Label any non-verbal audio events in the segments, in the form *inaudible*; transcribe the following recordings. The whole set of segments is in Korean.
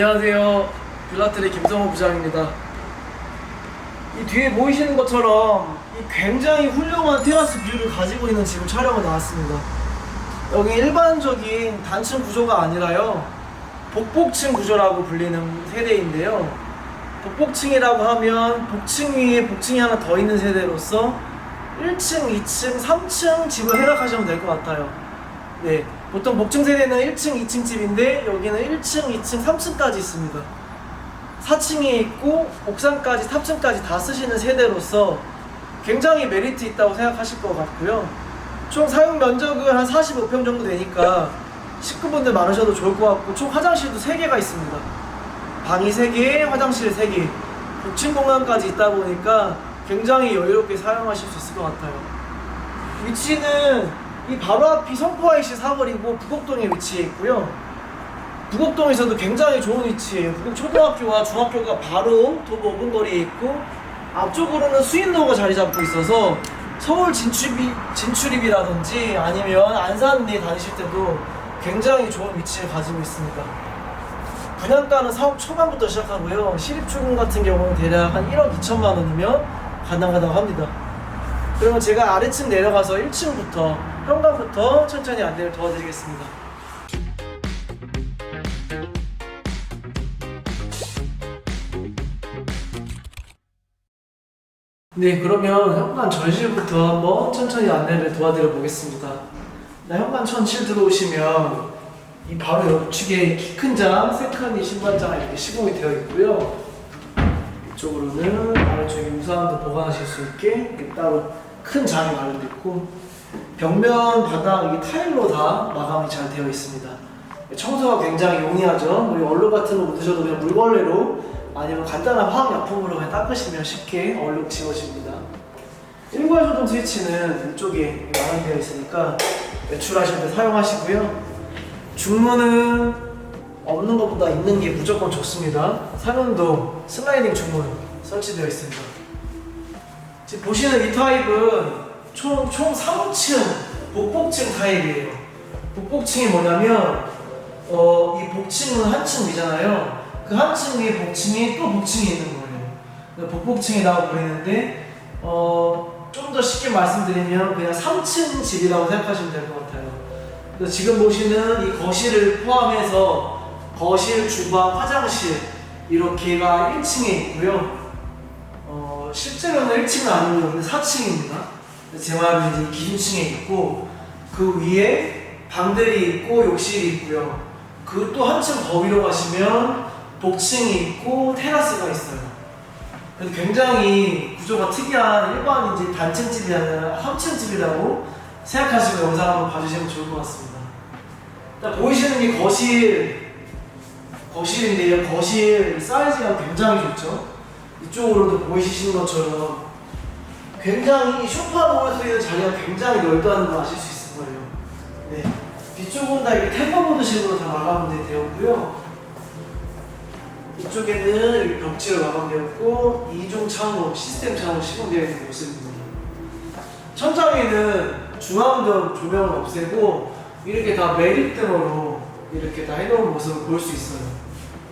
안녕하세요. 빌라텔의 김성호 부장입니다. 이 뒤에 보이시는 것처럼 이 굉장히 훌륭한 테라스 뷰를 가지고 있는 지금 촬영을 나왔습니다. 여기 일반적인 단층 구조가 아니라요. 복복층 구조라고 불리는 세대인데요. 복복층이라고 하면 복층 위에 복층이 하나 더 있는 세대로서 1층, 2층, 3층 집을 생각하시면 될 것 같아요. 네, 보통 복층 세대는 1층, 2층 집인데 여기는 1층, 2층, 3층까지 있습니다. 4층에 있고 옥상까지, 탑층까지 다 쓰시는 세대로서 굉장히 메리트 있다고 생각하실 것 같고요. 총 사용 면적은 한 45평 정도 되니까 식구분들 많으셔도 좋을 것 같고 총 화장실도 3개가 있습니다. 방이 3개, 화장실 3개, 복층 공간까지 있다 보니까 굉장히 여유롭게 사용하실 수 있을 것 같아요. 위치는 이 바로 앞이 성포IC 사거리고 북곡동에 위치해 있고요. 북곡동에서도 굉장히 좋은 위치예요. 북곡 초등학교와 중학교가 바로 도보 5분 거리에 있고 앞쪽으로는 수인로가 자리 잡고 있어서 서울 진출입, 진출입이라든지 아니면 안산에 다니실 때도 굉장히 좋은 위치를 가지고 있습니다. 분양가는 사업 초반부터 시작하고요. 시립초등 같은 경우는 대략 한 1억 2천만 원이면 가능하다고 합니다. 그러면 제가 아래층 내려가서 1층부터 현관부터 천천히 안내를 도와드리겠습니다. 네, 그러면 현관 전실부터 한번 천천히 안내를 도와드려 보겠습니다. 네, 현관 전실 들어오시면 이 바로 옆쪽에 키 큰 장, 세칸이 신발장 이렇게 시공이 되어 있고요. 이쪽으로는 아래쪽에 우산도 보관하실 수 있게 따로 큰 장이 마련되어 있고 벽면 바닥 이 타일로 다 마감이 잘 되어 있습니다. 청소가 굉장히 용이하죠. 우리 얼룩 같은 거 묻으셔도 그냥 물걸레로 아니면 간단한 화학약품으로 그냥 닦으시면 쉽게 얼룩 지워집니다. 일괄 조정 스위치는 이쪽에 마련되어 있으니까 외출하실 때 사용하시고요. 중문은 없는 것보다 있는 게 무조건 좋습니다. 상연도 슬라이딩 중문 설치되어 있습니다. 지금 보시는 이 타입은 총, 총 3층 복복층 타입이에요. 복복층이 뭐냐면 어, 이 복층은 한 층 위잖아요. 그 한 층 위에 복층이 또 복층이 있는 거예요. 그래서 복복층이라고 부르는데 어, 좀 더 쉽게 말씀드리면 그냥 3층 집이라고 생각하시면 될 것 같아요. 지금 보시는 이 거실을 포함해서 거실, 주방, 화장실 이렇게가 1층에 있고요. 어, 실제로는 1층은 아니고 근데 4층입니다. 제 말은 이제 기준 층에 있고 그 위에 방들이 있고 욕실이 있고요. 그 또 한층 더 위로 가시면 복층이 있고 테라스가 있어요. 굉장히 구조가 특이한 일반 이제 단층 집이 아니라 3층 집이라고 생각하시고 영상 한번 봐주시면 좋을 것 같습니다. 일단 보이시는 게 거실 거실인데요. 거실 사이즈가 굉장히 좋죠. 이쪽으로도 보이시는 것처럼 굉장히 쇼파 놓을 수 있는 자리가 굉장히 넓다는 걸 아실 수 있을 거예요. 네. 뒤쪽은 다 이렇게 템퍼보드 식으로 다 마감이 되었고요. 이쪽에는 이 벽지로 마감되었고 이중 창호, 시스템 창호 시공되어 있는 모습입니다. 천장에는 중앙등 조명을 없애고 이렇게 다 매립등으로 이렇게 다 해놓은 모습을 볼 수 있어요.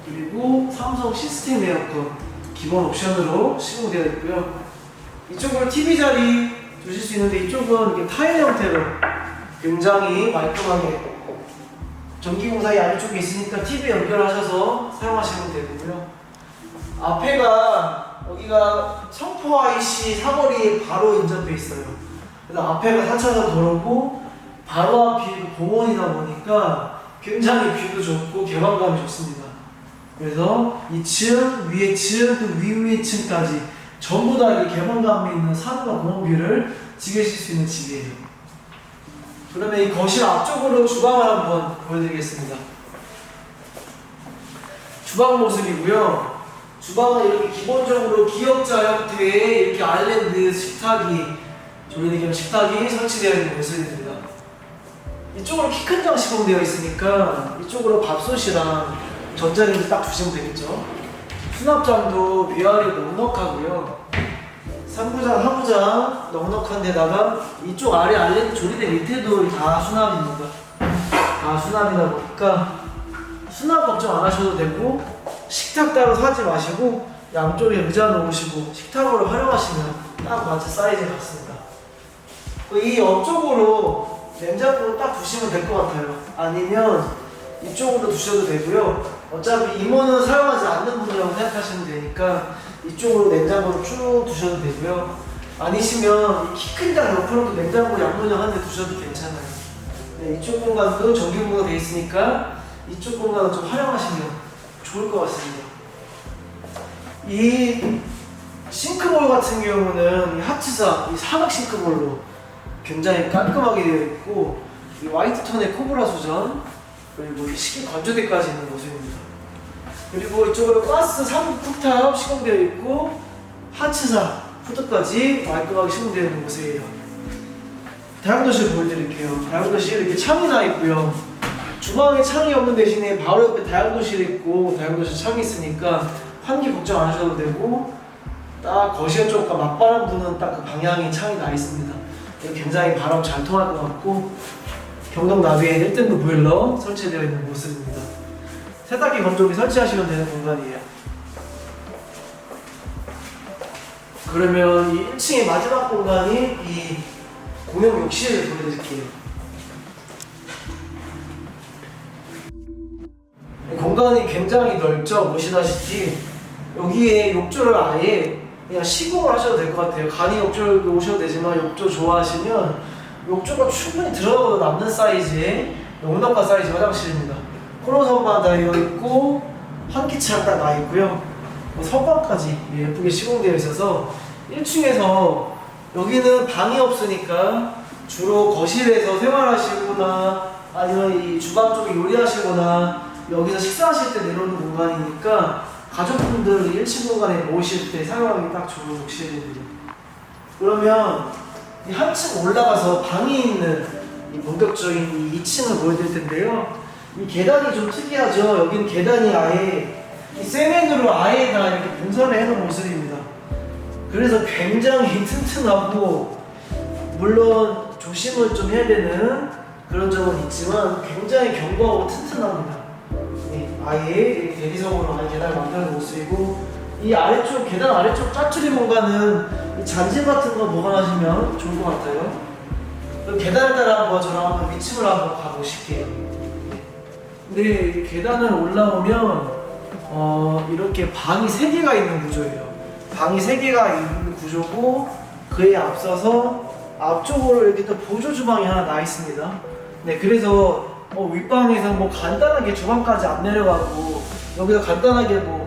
그리고 삼성 시스템 에어컨 기본 옵션으로 시공되어 있고요. 이쪽으로 TV 자리 두실 수 있는데 이쪽은 이렇게 타일 형태로 굉장히 말끔하게 전기공사기 아래쪽에 있으니까 TV 연결하셔서 사용하시면 되고요. 앞에가 여기가 청포 IC 사거리에 바로 인접해 있어요. 그래서 앞에가 4차선 도로고 바로 앞이 공원이다 보니까 굉장히 뷰도 좋고 개방감이 좋습니다. 그래서 2층, 위에 층, 그 위위에 층까지 전부 다 이렇게 개방감 있는 산과 공원뷰를 즐기실 수 있는 집이에요. 그러면 이 거실 앞쪽으로 주방을 한번 보여드리겠습니다. 주방 모습이고요. 주방은 이렇게 기본적으로 기역자 형태의 이렇게 아일랜드 식탁이 얘기하면 식탁이 설치되어 있는 모습입니다. 이쪽으로 키 큰 장 시공되어 있으니까 이쪽으로 밥솥이랑 전자레인지 딱 두시면 되겠죠. 수납장도 위아래 넉넉하고요. 상부장, 하부장 넉넉한 데다가 이쪽 아래 아래 조리대 밑에도 다 수납입니다. 다 수납이다 보니까 수납 걱정 안 하셔도 되고 식탁 따로 사지 마시고 양쪽에 의자 놓으시고 식탁으로 활용하시면 딱 맞은 사이즈 같습니다. 이 옆쪽으로 냉장고를 딱 두시면 될 것 같아요. 아니면 이쪽으로 두셔도 되고요. 어차피 이모는 사용하지 않는 분이라고 생각하시면 되니까 이쪽으로 냉장고를 쭉 두셔도 되고요. 아니시면 키큰장 옆으로도 냉장고 양문형 한대 두셔도 괜찮아요. 네, 이쪽 공간도 전기구가 되어 있으니까 이쪽 공간을 좀 활용하시면 좋을 것 같습니다. 이 싱크볼 같은 경우는 이 하츠사, 이 사각 싱크볼로 굉장히 깔끔하게 되어 있고 이 화이트 톤의 코브라 수전 그리고 이 식기 건조대까지 있는 모습입니다. 그리고 이쪽으로 가스 3국 쿡탑 시공되어 있고 하츠사 후드까지 깔끔하게 시공되어 있는 모습이에요. 다용도실 보여드릴게요. 다용도실 이렇게 창이 나 있고요. 주방에 창이 없는 대신에 바로 옆에 다용도실이 있고 다용도실 창이 있으니까 환기 걱정 안 하셔도 되고 딱 거실 쪽과 맞바람 부는 딱 그 방향이 창이 나 있습니다. 굉장히 바람 잘 통할 것 같고 경동 나비에 1등급 보일러 설치되어 있는 모습입니다. 세탁기 건조기 설치하시면 되는 공간이에요. 그러면 이 1층의 마지막 공간이 이 공용 욕실을 보여드릴게요. 이 공간이 굉장히 넓죠. 보시다시피 여기에 욕조를 아예 그냥 시공을 하셔도 될 것 같아요. 간이 욕조를 오셔도 되지만 욕조 좋아하시면 욕조가 충분히 들어가도 남는 사이즈의 넉넉한 사이즈 화장실입니다. 코너선만 달려 있고 환기창 딱 나 있고요. 뭐 선반까지 예쁘게 시공되어 있어서 1층에서 여기는 방이 없으니까 주로 거실에서 생활하시거나 아니면 이 주방 쪽에 요리하시거나 여기서 식사하실 때 내려오는 공간이니까 가족분들 1층 공간에 모이실 때 사용하기 딱 좋은 욕실입니다. 그러면 이 한층 올라가서 방이 있는 이 본격적인 이 2층을 보여드릴 텐데요. 이 계단이 좀 특이하죠. 여기는 계단이 아예 이 세면으로 아예 다 이렇게 분선을 해놓은 모습입니다. 그래서 굉장히 튼튼하고 물론 조심을 좀 해야 되는 그런 점은 있지만 굉장히 견고하고 튼튼합니다. 네, 아예 대리석으로 아예 계단을 만드는 모습이고 이 아래쪽 계단 아래쪽 짜투리 공간은 이 잔질 같은 거 보관하시면 좋을 것 같아요. 그럼 계단을 따라 한번 저랑 한번 위층을 한번 가보실게요. 네, 이 계단을 올라오면 어, 이렇게 방이 세 개가 있는 구조예요. 방이 세 개가 있는 구조고 그에 앞서서 앞쪽으로 이렇게 또 보조 주방이 하나 나 있습니다. 네, 그래서 뭐 윗방에서 뭐 간단하게 주방까지 안 내려가고 여기서 간단하게 뭐,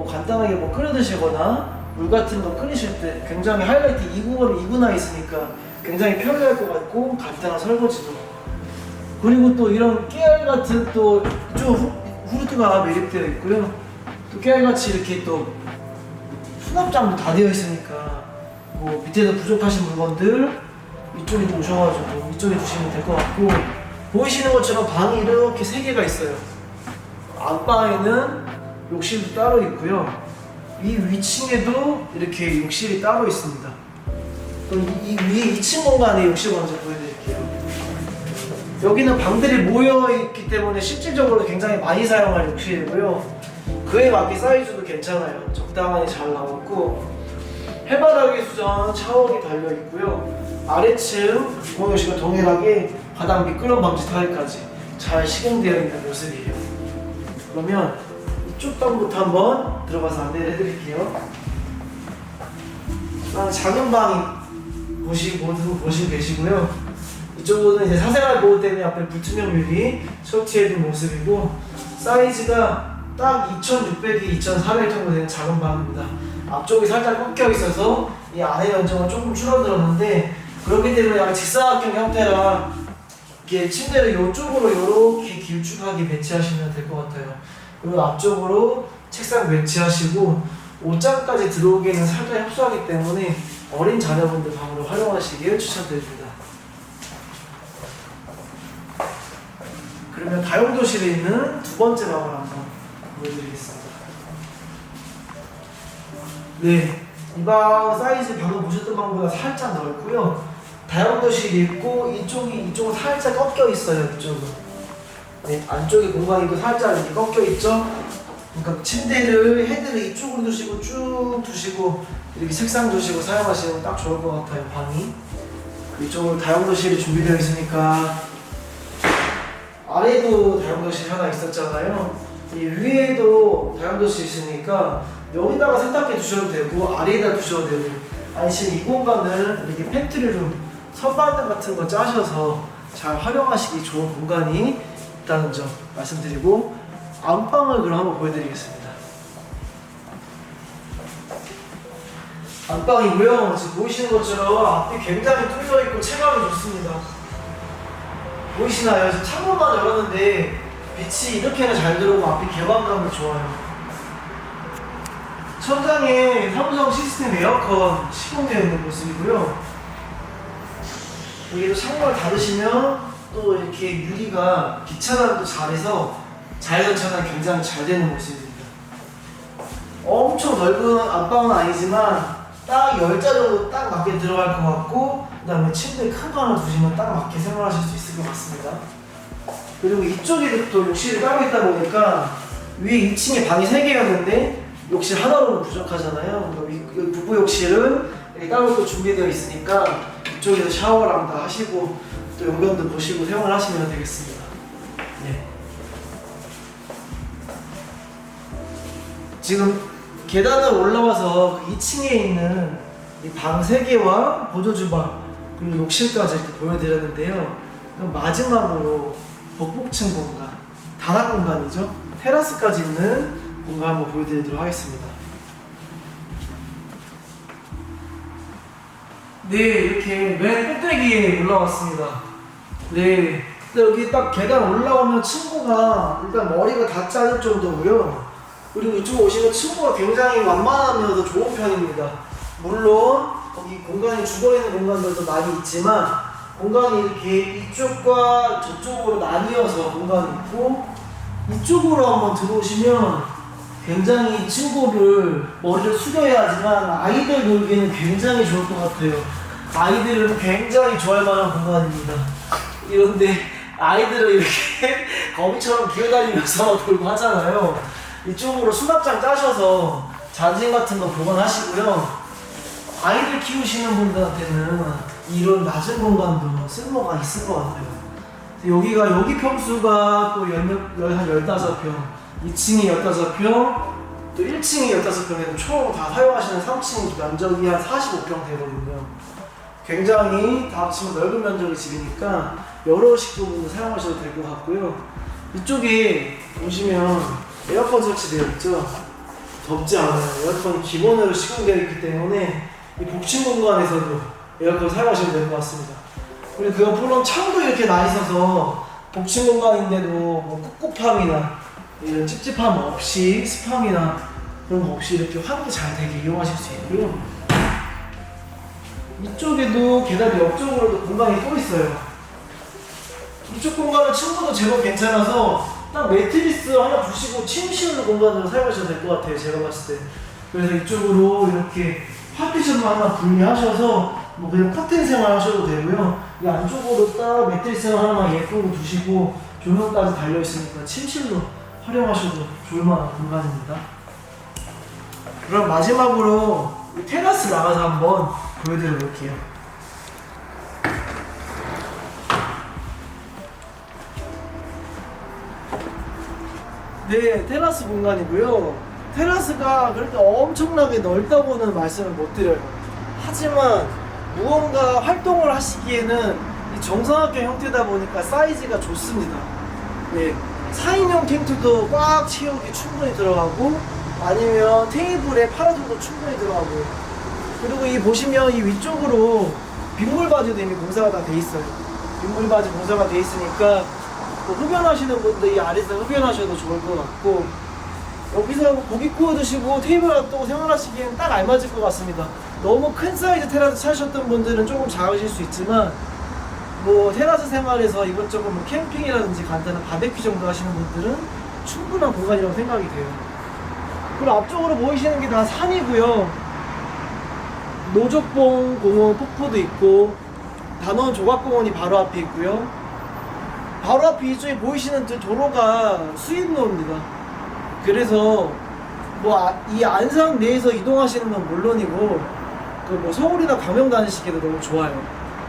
뭐 간단하게 뭐 끓여 드시거나 물 같은 거 끓이실 때 굉장히 하이라이트 2구가 2구나 있으니까 굉장히 편리할 것 같고 간단한 설거지도 그리고 또 이런 깨알 같은 또 이쪽 후- 후르트가 매립되어 있고요 또 깨알같이 이렇게 또 수납장도 다 되어 있으니까 뭐 밑에서 부족하신 물건들 이쪽에 좀 오셔가지고 이쪽에 두시면 될 것 같고 보이시는 것처럼 방이 이렇게 세 개가 있어요. 안방에는 욕실도 따로 있고요. 이 위층에도 이렇게 욕실이 따로 있습니다. 이, 이 위에 2층 공간에 욕실 먼저 보여드릴게요. 여기는 방들이 모여 있기 때문에 실질적으로 굉장히 많이 사용할 욕실이고요. 그에 맞게 사이즈도 괜찮아요. 적당하게 잘 나왔고 해바라기 수전 샤워기 달려 있고요. 아래층 공용실과 동일하게 바닥 미끄럼 방지 타일까지 잘 시공되어 있는 모습이에요. 그러면 이 쪽 방부터 한번 들어가서 안내를 해드릴게요. 일단 작은 방이 보시 모두 보시고 계시고요. 이쪽은 이제 사생활 보호 때문에 앞에 불투명 유리 설치해둔 모습이고 사이즈가 딱 2,600이 2,400 정도 되는 작은 방입니다. 앞쪽이 살짝 꺾여 있어서 이 안에 면적은 조금 줄어들었는데 그렇기 때문에 약간 직사각형 형태라 이렇게 침대를 이쪽으로 이렇게 길쭉하게 배치하시면 될 것 같아요. 그리고 앞쪽으로 책상 배치하시고 옷장까지 들어오기에는 살짝 협소하기 때문에 어린 자녀분들 방으로 활용하시길 추천드립니다. 그러면 다용도실에 있는 두 번째 방을 한번 보여드리겠습니다. 네, 이 방 사이즈 방금 보셨던 방보다 살짝 넓고요. 다용도실이 있고 이쪽이 이쪽은 살짝 꺾여 있어요. 이쪽은. 네, 안쪽에 공간이 또 살짝 이렇게 꺾여 있죠. 그러니까 침대를 헤드를 이쪽으로 두시고 쭉 두시고 이렇게 책상 두시고 사용하시면 딱 좋을 것 같아요 방이. 그 이쪽으로 다용도실이 준비되어 있으니까 아래도 다용도실 하나 있었잖아요. 이 위에도 다용도실 있으니까 여기다가 세탁기 두셔도 되고 아래에다 두셔도 되고 아니면 이 공간을 이렇게 팬트리룸 선반대 같은 거 짜셔서 잘 활용하시기 좋은 공간이 있다는 점 말씀드리고 안방을 그럼 한번 보여드리겠습니다. 안방이고요. 지금 보이시는 것처럼 앞이 굉장히 뚫려 있고 체감이 좋습니다. 보이시나요? 창문만 열었는데 빛이 이렇게나 잘 들어오고 앞이 개방감이 좋아요. 천장에 삼성 시스템 에어컨 시공되어 있는 모습이고요. 여기도 창문을 닫으시면 또 이렇게 유리가 기차단도 잘해서 차단이 굉장히 잘 되는 모습입니다. 엄청 넓은 안방은 아니지만 딱 열자 정도 딱 맞게 들어갈 것 같고 그 다음에 침대 큰 거 하나 두시면 딱 맞게 생활하실 수 있을 것 같습니다. 그리고 이쪽에도 또 욕실을 깔고 있다 보니까 위에 2층에 방이 3개였는데 욕실 하나로는 부족하잖아요. 그러니까 부부 욕실은 따로 또 준비되어 있으니까 이쪽에서 샤워랑 다 하시고 또 용변도 보시고 사용하시면 되겠습니다. 네. 지금 계단을 올라와서 2층에 있는 이 방 3개와 보조 주방 그리고 욕실까지 보여드렸는데요. 마지막으로 복복층 공간, 다락 공간이죠. 테라스까지 있는 공간 한번 보여드리도록 하겠습니다. 네, 이렇게 맨 꼭대기에 올라왔습니다. 네, 근데 여기 딱 계단 올라오면 층고가 일단 머리가 다 짜질 정도고요. 그리고 이쪽 오시면 층고가 굉장히 완만하면서 좋은 편입니다. 물론 거기 공간이 죽어있는 공간들도 많이 있지만 공간이 이렇게 이쪽과 저쪽으로 나뉘어서 공간이 있고 이쪽으로 한번 들어오시면 굉장히 층고를 머리를 숙여야 하지만 아이들 놀기에는 굉장히 좋을 것 같아요. 아이들은 굉장히 좋아할 만한 공간입니다. 이런데 아이들은 이렇게 *laughs* 거미처럼 기어다니면서 놀고 하잖아요. 이쪽으로 수납장 짜셔서 자진 같은 거 보관하시고요. 아이들 키우시는 분들한테는 이런 낮은 공간도 쓸모가 있을 것 같아요. 여기가 여기 평수가 또 열, 열, 한 15평, 2층이 15평, 또 1층이 15평에서 총다 사용하시는 3층 면적이 한 45평 되거든요. 굉장히 다 합치면 넓은 면적의 집이니까 여러 식구분들 사용하셔도 될 것 같고요. 이쪽에 보시면 에어컨 설치되어 있죠. 덥지 않아요. 에어컨이 기본으로 시공되어 있기 때문에 이 복층 공간에서도 에어컨 사용하시면 될 것 같습니다. 그리고 그 옆으로는 창도 이렇게 나 있어서 복층 공간인데도 뭐 꿉꿉함이나 이런 찝찝함 없이 습함이나 그런 거 없이 이렇게 환기 잘 되게 이용하실 수 있고요. 이쪽에도 계단 옆쪽으로도 공간이 또 있어요. 이쪽 공간은 층고도 제법 괜찮아서 딱 매트리스 하나 주시고 침 씌우는 공간으로 사용하셔도 될 것 같아요. 제가 봤을 때. 그래서 이쪽으로 이렇게 파티션만 하나 분리하셔서 뭐 그냥 커튼 생활 하셔도 되고요. 이 안쪽으로 딱 매트리스 하나만 거 두시고 조명까지 달려 있으니까 침실로 활용하셔도 좋을 만한 공간입니다. 그럼 마지막으로 이 테라스 나가서 한번 보여드려 볼게요. 네, 테라스 공간이고요. 테라스가 그렇게 엄청나게 넓다고는 말씀을 못 드려요. 하지만 무언가 활동을 하시기에는 이 정사각형 형태다 보니까 사이즈가 좋습니다. 네, 4인용 텐트도 꽉 채우기 충분히 들어가고 아니면 테이블에 팔아줘도 충분히 들어가고요. 그리고 이 보시면 이 위쪽으로 빗물 바지도 이미 공사가 다 돼 있어요. 빗물 바지 공사가 돼 있으니까 뭐 흡연하시는 분들 이 아래에서 흡연하셔도 좋을 것 같고 여기서 고기 구워 드시고 테이블 놔두고 생활하시기엔 딱 알맞을 것 같습니다. 너무 큰 사이즈 테라스 찾으셨던 분들은 조금 작으실 수 있지만 뭐 테라스 생활에서 이것저것 뭐 캠핑이라든지 간단한 바베큐 정도 하시는 분들은 충분한 공간이라고 생각이 돼요. 그리고 앞쪽으로 보이시는 게 다 산이고요. 노족봉 공원 폭포도 있고 단원 조각공원이 바로 앞에 있고요. 바로 앞에 이쪽에 보이시는 저 도로가 수입로입니다. 그래서 뭐 이 안상 내에서 이동하시는 건 물론이고 그 뭐 서울이나 광명 다니시기도 너무 좋아요.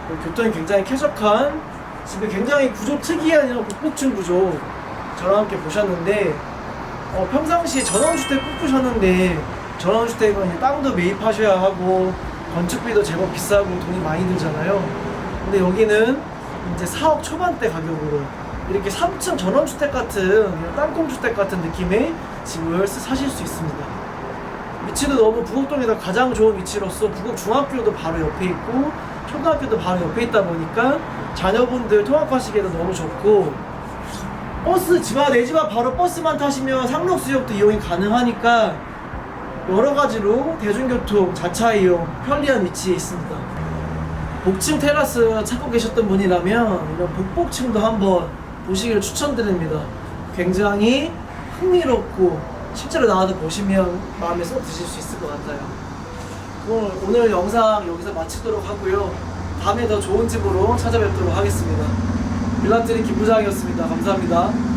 그 교통이 굉장히 쾌적한 집에 굉장히 구조 특이한 이런 국복층 구조 저랑 함께 보셨는데 어, 평상시에 전원주택 꿈꾸셨는데 전원주택은 땅도 매입하셔야 하고 건축비도 제법 비싸고 돈이 많이 들잖아요. 근데 여기는 이제 4억 초반대 가격으로 이렇게 3층 전원주택 같은 땅콩주택 같은 느낌의 집을 사실 수 있습니다. 위치도 너무 부곡동에서 가장 좋은 위치로서 부곡 중학교도 바로 옆에 있고 초등학교도 바로 옆에 있다 보니까 자녀분들 통학하시기에도 너무 좋고 버스 집 앞, 내 집 앞 바로 버스만 타시면 상록수역도 이용이 가능하니까 여러 가지로 대중교통 자차 이용 편리한 위치에 있습니다. 복층 테라스 찾고 계셨던 분이라면 이런 북복층도 한번 보시기를 추천드립니다. 굉장히 흥미롭고 실제로 나와서 보시면 마음에 쏙 드실 수 있을 것 같아요. 그럼 오늘 영상 여기서 마치도록 하고요. 다음에 더 좋은 집으로 찾아뵙도록 하겠습니다. 빌라트리 김부장이었습니다. 감사합니다.